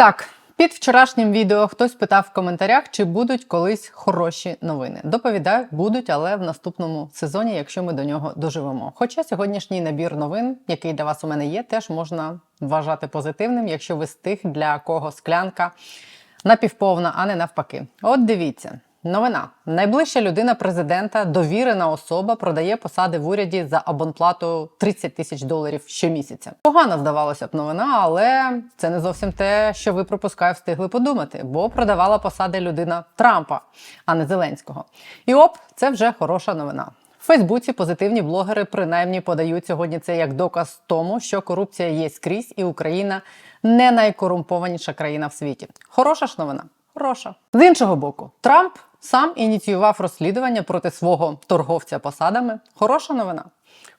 Так, під вчорашнім відео хтось питав в коментарях, чи будуть колись хороші новини. Доповідаю, будуть, але в наступному сезоні, якщо ми до нього доживемо. Хоча сьогоднішній набір новин, який для вас у мене є, теж можна вважати позитивним, якщо ви з тих, для кого склянка напівповна, а не навпаки. От дивіться. Новина: найближча людина президента, довірена особа, продає посади в уряді за абонплату 30 тисяч доларів щомісяця. Погано здавалося б новина, але це не зовсім те, що ви пропускаю, встигли подумати, бо продавала посади людина Трампа, а не Зеленського. І оп, це вже хороша новина. В Фейсбуці позитивні блогери принаймні подають сьогодні це як доказ тому, що корупція є скрізь, і Україна не найкорумпованіша країна в світі. Хороша ж новина. Хороша. З іншого боку, Трамп сам ініціював розслідування проти свого торговця посадами. Хороша новина.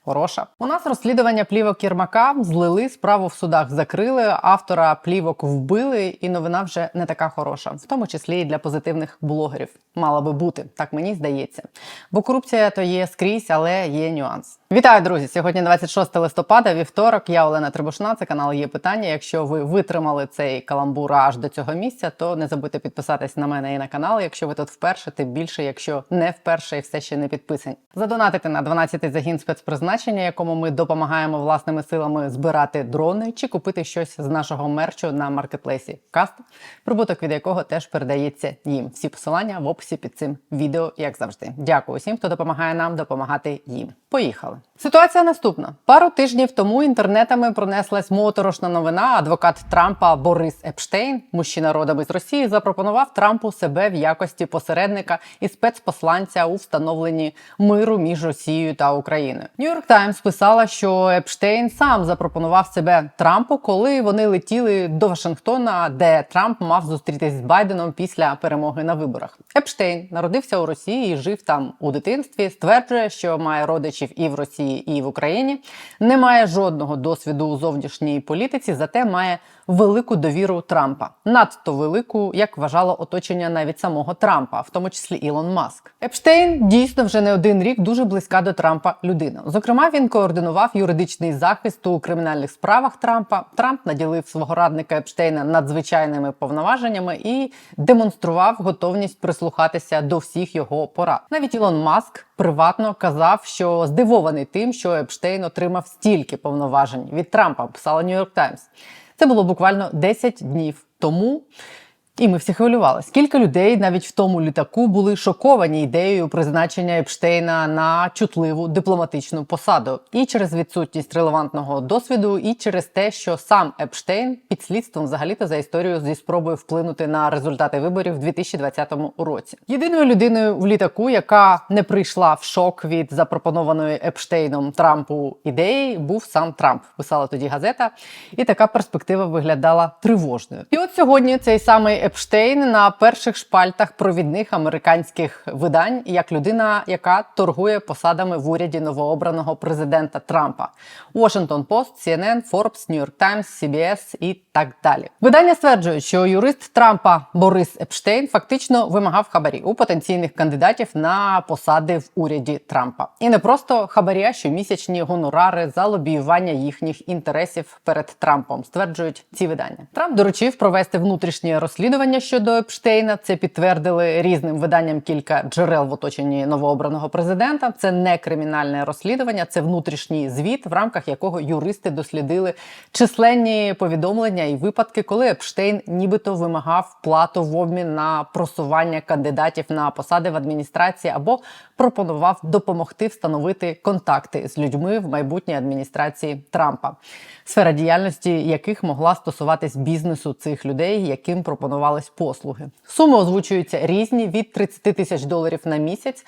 Хороша. У нас розслідування плівок Єрмака злили, справу в судах закрили, автора плівок вбили, і новина вже не така хороша, в тому числі і для позитивних блогерів. Мала би бути, так мені здається. Бо корупція то є скрізь, але є нюанс. Вітаю, друзі! Сьогодні 26 листопада, вівторок. Я Олена Трибушна. Це канал є питання. Якщо ви витримали цей каламбур аж до цього місця, то не забудьте підписатись на мене і на канал. Якщо ви тут вперше, тим більше, якщо не вперше і все ще не підписані. Задонатити на 12-й загін спецпризначення, якому ми допомагаємо власними силами збирати дрони чи купити щось з нашого мерчу на маркетплейсі Каст, прибуток від якого теж передається їм. Всі посилання в описі під цим відео, як завжди. Дякую всім, хто допомагає нам допомагати їм. Поїхали. Ситуація наступна: пару тижнів тому інтернетами пронеслась моторошна новина. Адвокат Трампа Борис Епштейн, мужчина родом із Росії, запропонував Трампу себе в якості посередника і спецпосланця у встановленні миру між Росією та Україною. Нью-Йорк Таймс писала, що Епштейн сам запропонував себе Трампу, коли вони летіли до Вашингтона, де Трамп мав зустрітись з Байденом після перемоги на виборах. Епштейн народився у Росії і жив там у дитинстві. Стверджує, що має родичів і в Росії, і в Україні. Не має жодного досвіду у зовнішній політиці, зате має велику довіру Трампа, надто велику, як вважало оточення навіть самого Трампа, в тому числі Ілон Маск. Епштейн дійсно вже не один рік дуже близька до Трампа людина. Зокрема, він координував юридичний захист у кримінальних справах Трампа. Трамп наділив свого радника Епштейна надзвичайними повноваженнями і демонстрував готовність прислухатися до всіх його порад. Навіть Ілон Маск приватно казав, що здивований тим, що Епштейн отримав стільки повноважень від Трампа. Писала Нью-Йорк Таймс. Це було буквально 10 днів тому. І ми всі хвилювали. Скільки людей навіть в тому літаку були шоковані ідеєю призначення Епштейна на чутливу дипломатичну посаду, і через відсутність релевантного досвіду, і через те, що сам Епштейн під слідством взагалі-то за історію зі спробою вплинути на результати виборів у 2020 році. Єдиною людиною в літаку, яка не прийшла в шок від запропонованої Епштейном Трампу ідеї, був сам Трамп. Писала тоді газета, і така перспектива виглядала тривожною. І от сьогодні цей самий Епштейн на перших шпальтах провідних американських видань як людина, яка торгує посадами в уряді новообраного президента Трампа. Washington Post, CNN, Forbes, New York Times, CBS і так далі. Видання стверджують, що юрист Трампа Борис Епштейн фактично вимагав хабарі у потенційних кандидатів на посади в уряді Трампа. І не просто хабарі, а щомісячні гонорари за лобіювання їхніх інтересів перед Трампом, стверджують ці видання. Трамп доручив провести внутрішнє розслідування щодо Епштейна. Це підтвердили різним виданням кілька джерел в оточенні новообраного президента. Це не кримінальне розслідування, це внутрішній звіт, в рамках якого юристи дослідили численні повідомлення і випадки, коли Епштейн нібито вимагав плату в обмін на просування кандидатів на посади в адміністрації або пропонував допомогти встановити контакти з людьми в майбутній адміністрації Трампа, сфера діяльності яких могла стосуватись бізнесу цих людей, яким пропонувались послуги. Суми озвучуються різні від 30 тисяч доларів на місяць.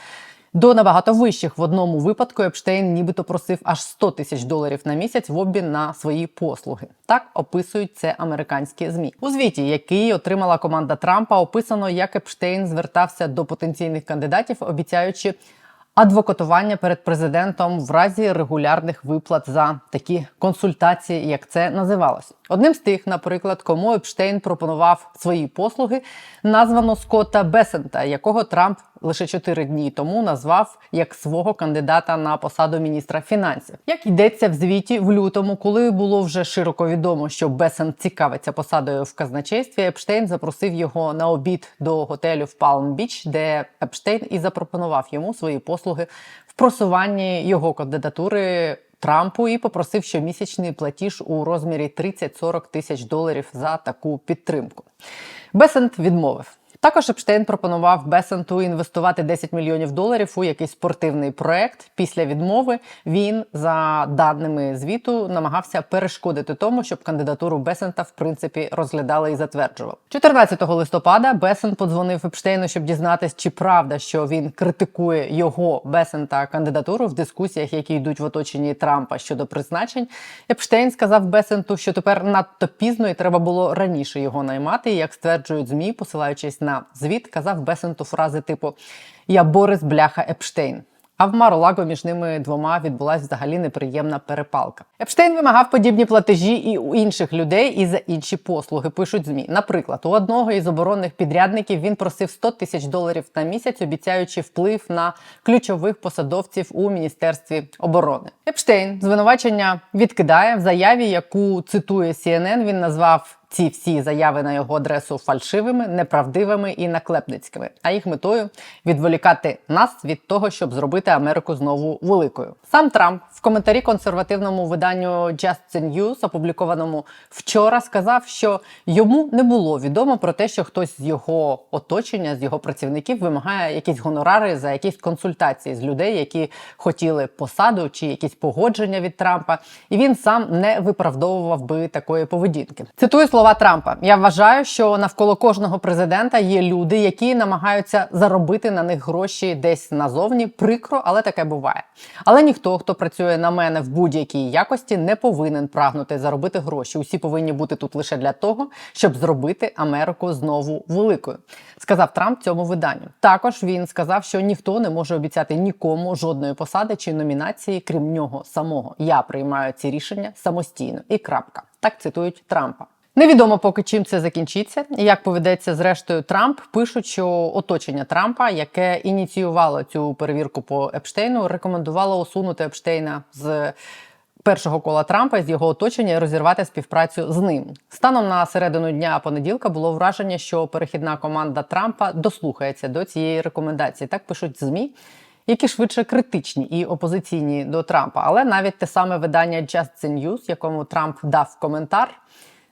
До набагато вищих в одному випадку Епштейн нібито просив аж 100 тисяч доларів на місяць в обмін на свої послуги. Так описують це американські змі. У звіті, який отримала команда Трампа, описано, як Епштейн звертався до потенційних кандидатів, обіцяючи адвокатування перед президентом в разі регулярних виплат за такі консультації, як це називалось. Одним з тих, наприклад, кому Епштейн пропонував свої послуги, названо Скотта Бесента, якого Трамп лише чотири дні тому назвав як свого кандидата на посаду міністра фінансів. Як йдеться в звіті в лютому, коли було вже широко відомо, що Бесент цікавиться посадою в казначействі, Епштейн запросив його на обід до готелю в Палм-Біч, де Епштейн і запропонував йому свої послуги в просуванні його кандидатури. Трампу і попросив щомісячний платіж у розмірі 30-40 тисяч доларів за таку підтримку. Бесент відмовив. Також Епштейн пропонував Бесенту інвестувати 10 мільйонів доларів у якийсь спортивний проект. Після відмови він, за даними звіту, намагався перешкодити тому, щоб кандидатуру Бесента в принципі розглядали і затверджували. 14 листопада Бесент подзвонив Епштейну, щоб дізнатись, чи правда, що він критикує його Бесента кандидатуру в дискусіях, які йдуть в оточенні Трампа щодо призначень. Епштейн сказав Бесенту, що тепер надто пізно і треба було раніше його наймати. Як стверджують змі, посилаючись на звіт, казав Бесенту фрази типу Я Борис Бляха Епштейн. А в Маролаго між ними двома відбулася взагалі неприємна перепалка. Епштейн вимагав подібні платежі і у інших людей і за інші послуги. Пишуть змі. Наприклад, у одного із оборонних підрядників він просив 100 тисяч доларів на місяць, обіцяючи вплив на ключових посадовців у міністерстві оборони. Епштейн звинувачення відкидає в заяві, яку цитує CNN, Він назвав ці всі заяви на його адресу фальшивими, неправдивими і наклепницькими, а їх метою відволікати нас від того, щоб зробити Америку знову великою. Сам Трамп в коментарі консервативному виданню Just the News, опублікованому вчора, сказав, що йому не було відомо про те, що хтось з його оточення, з його працівників вимагає якісь гонорари за якісь консультації з людей, які хотіли посаду чи якісь погодження від Трампа, і він сам не виправдовував би такої поведінки. Цитую слова Трампа: я вважаю, що навколо кожного президента є люди, які намагаються заробити на них гроші десь назовні. Прикро, але таке буває. Але ніхто, хто працює на мене в будь-якій якості, не повинен прагнути заробити гроші. Усі повинні бути тут лише для того, щоб зробити Америку знову великою. Сказав Трамп цьому виданню. Також він сказав, що ніхто не може обіцяти нікому жодної посади чи номінації, крім нього самого. Я приймаю ці рішення самостійно. І крапка. Так цитують Трампа. Невідомо поки чим це закінчиться. І Як поведеться зрештою Трамп, пишуть, що оточення Трампа, яке ініціювало цю перевірку по Епштейну, рекомендувало усунути Епштейна з першого кола Трампа з його оточення і розірвати співпрацю з ним. Станом на середину дня понеділка було враження, що перехідна команда Трампа дослухається до цієї рекомендації. Так пишуть змі. Які швидше критичні і опозиційні до Трампа, але навіть те саме видання Just the News, якому Трамп дав коментар,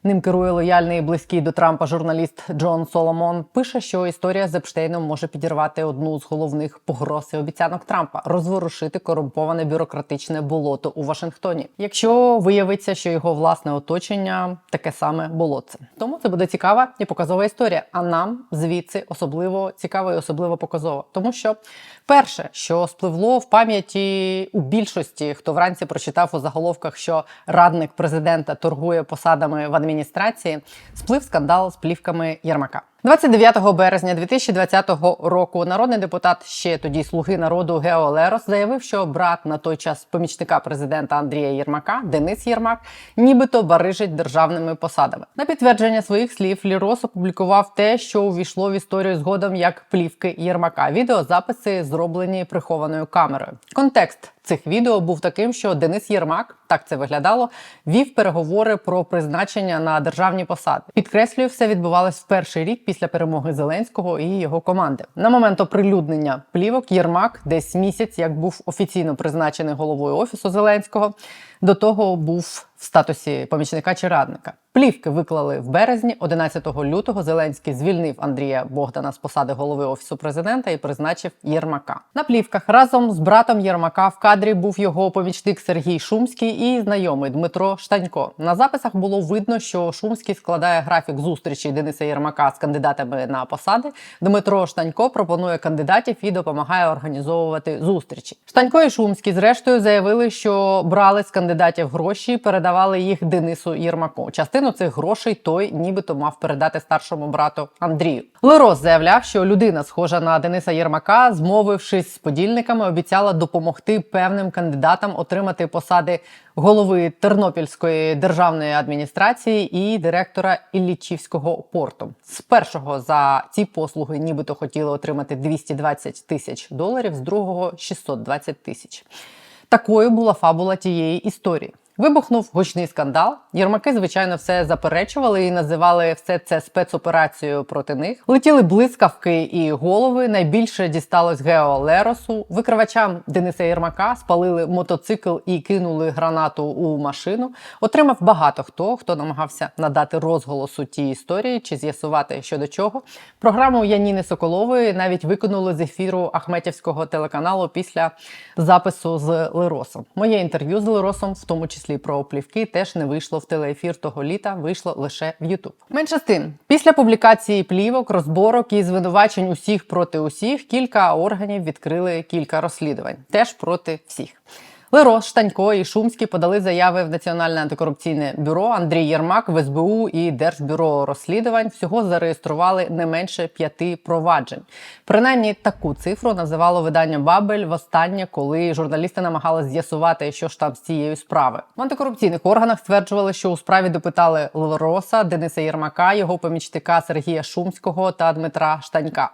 Ним керує лояльний і близький до Трампа журналіст Джон Соломон. Пише, що історія з Епштейном може підірвати одну з головних погроз і обіцянок Трампа розворушити корумповане бюрократичне болото у Вашингтоні. Якщо виявиться, що його власне оточення таке саме болотце. Тому це буде цікава і показова історія. А нам звідси особливо цікава і особливо показова, тому що перше, що спливло в пам'яті у більшості, хто вранці прочитав у заголовках, що радник президента торгує посадами в адміністрації, сплив скандал з плівками Єрмака. 29 березня 2020 року народний депутат ще тоді слуги народу Гео Лерос заявив, що брат на той час помічника президента Андрія Єрмака Денис Єрмак, нібито барижить державними посадами. На підтвердження своїх слів Лірос опублікував те, що увійшло в історію згодом як плівки Єрмака. Відеозаписи зроблені прихованою камерою. Контекст цих відео був таким, що Денис Єрмак, так це виглядало, вів переговори про призначення на державні посади. Підкреслюю, все відбувалось в перший рік після перемоги Зеленського і його команди. На момент оприлюднення плівок Єрмак десь місяць, як був офіційно призначений головою офісу Зеленського, до того був в статусі помічника чи радника. Плівки виклали в березні, 11 лютого. Зеленський звільнив Андрія Богдана з посади голови офісу президента і призначив Єрмака. На плівках разом з братом Єрмака в кадрі був його помічник Сергій Шумський і знайомий Дмитро Штанько. На записах було видно, що Шумський складає графік зустрічі Дениса Єрмака з кандидатами на посади. Дмитро Штанько пропонує кандидатів і допомагає організовувати зустрічі. Штанько і Шумський, зрештою, заявили, що брали з кандидатів гроші, передавали їх Денису Єрмаку. Частина Частину цих грошей той нібито мав передати старшому брату Андрію. Лерос заявляв, що людина, схожа на Дениса Єрмака, змовившись з подільниками, обіцяла допомогти певним кандидатам отримати посади голови Тернопільської державної адміністрації і директора Іллічівського порту. З першого за ці послуги нібито хотіли отримати 220 тисяч доларів, з другого 620 тисяч. Такою була фабула тієї історії. Вибухнув гучний скандал. Єрмаки, звичайно, все заперечували і називали все це спецоперацією проти них. Летіли блискавки і голови. Найбільше дісталось Гео Леросу. Викривачам Дениса Єрмака спалили мотоцикл і кинули гранату у машину. Отримав багато хто, хто намагався надати розголосу тій історії чи з'ясувати що до чого. Програму Яніни Соколової навіть викинули з ефіру Ахметівського телеканалу після запису з Леросом. Моє інтерв'ю з Леросом, в тому числі про плівки, теж не вийшло в телеефір того літа, вийшло лише в Ютуб. Менше з тим, після публікації плівок, розборок і звинувачень усіх проти усіх, кілька органів відкрили кілька розслідувань, теж проти всіх. Лерос, Штанько і Шумський подали заяви в Національне антикорупційне бюро. Андрій Єрмак в СБУ і Держбюро розслідувань всього зареєстрували не менше п'яти проваджень. Принаймні таку цифру називало видання Бабель востаннє, коли журналісти намагалися з'ясувати, що ж там з цією справою. В антикорупційних органах стверджували, що у справі допитали Лероса, Дениса Єрмака, його помічника Сергія Шумського та Дмитра Штанька.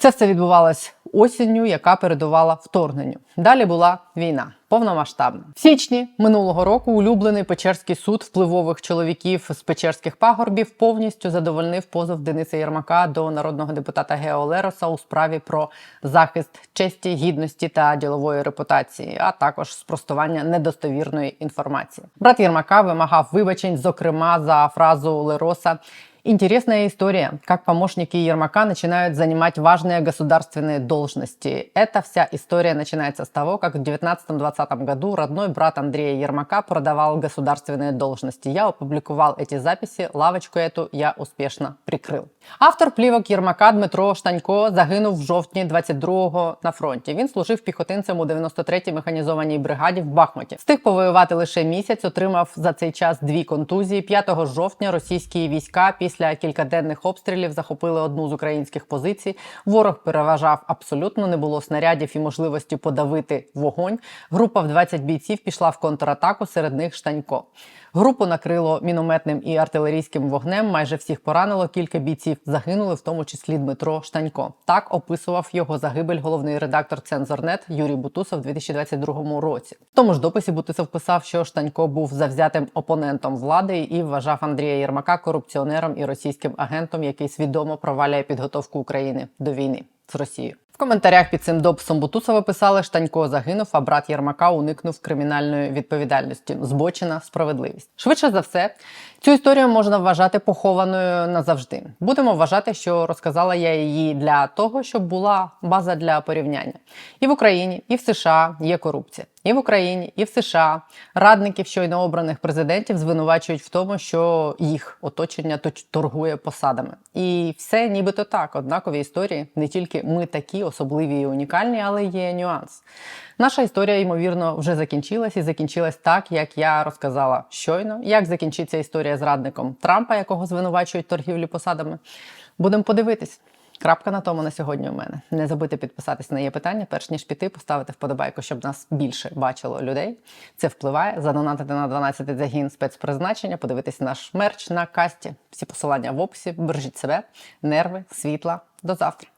Це все відбувалось осінню, яка передувала вторгненню. Далі була війна повномасштабна. В січні минулого року улюблений Печерський суд впливових чоловіків з Печерських пагорбів повністю задовольнив позов Дениса Єрмака до народного депутата Гео Лероса у справі про захист честі, гідності та ділової репутації, а також спростування недостовірної інформації. Брат Єрмака вимагав вибачень, зокрема за фразу Лероса. Интересная история, как помощники Ермака начинают занимать важные государственные должности. Эта вся история начинается с того, как в 19-20 году родной брат Андрея Ермака продавал государственные должности. Я опубликовал эти записи, лавочку эту я успешно прикрыл. Автор плівок Єрмака Дмитро Штанько загинув в жовтні 22-го на фронті. Він служив піхотинцем у 93-й механізованій бригаді в Бахмуті. Встиг повоювати лише місяць, отримав за цей час дві контузії. 5 жовтня російські війська після кількаденних обстрілів захопили одну з українських позицій. Ворог переважав абсолютно, не було снарядів і можливості подавити вогонь. Група в 20 бійців пішла в контратаку, серед них Штанько. Групу накрило мінометним і артилерійським вогнем. Майже всіх поранило. Кілька бійців загинули, в тому числі Дмитро Штанько. Так описував його загибель головний редактор Цензорнет Юрій Бутусов у 2022 році. В тому ж дописі Бутусов писав, що Штанько був завзятим опонентом влади і вважав Андрія Єрмака корупціонером і російським агентом, який свідомо провалює підготовку України до війни з Росією. В коментарях під цим дописом Бутусова писали, Штанько загинув, а брат Єрмака уникнув кримінальної відповідальності. Збочена справедливість. Швидше за все, цю історію можна вважати похованою назавжди. Будемо вважати, що розказала я її для того, щоб була база для порівняння. І в Україні, і в США є корупція. І в Україні, і в США радників щойно обраних президентів звинувачують в тому, що їх оточення точ- торгує посадами. І все нібито так. Однакові історії. Не тільки ми такі особливі і унікальні, але є нюанс. Наша історія, ймовірно, вже закінчилась і закінчилась так, як я розказала щойно. Як закінчиться історія з радником Трампа, якого звинувачують торгівлі посадами? Будемо подивитись. Крапка на тому на сьогодні у мене. Не забудьте підписатись на є питання, перш ніж піти, поставити вподобайку, щоб нас більше бачило людей. Це впливає. Задонатити на 12 загін спецпризначення, подивитись наш мерч на касті. Всі посилання в описі. Бережіть себе, нерви, світла. До завтра.